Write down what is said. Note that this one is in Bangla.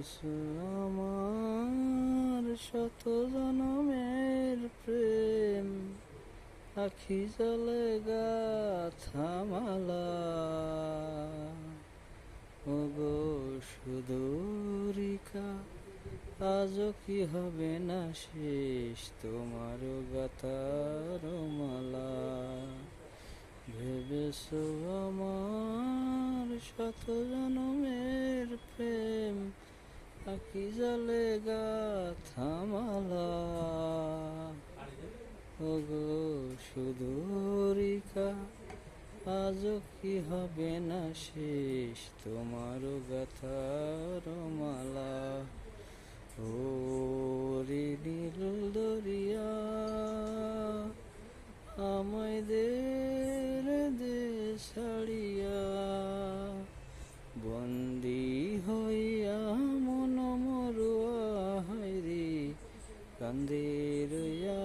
আমার শত জনমের প্রেম, আখি জলে গাথামালা ওগো সুদূরিকা, আজও কি হবে না শেষ তোমার গাতার মালা? ভেবেছো আমার শত জনমের আকি জলে গাথামালা ওগো সুদূরিকা আজও কি হবে না শেষ? তোমার গাথার মালা। ও রে নীল দরিয়া, আমায় দে দে ছাড়িয়া கந்தேதுயா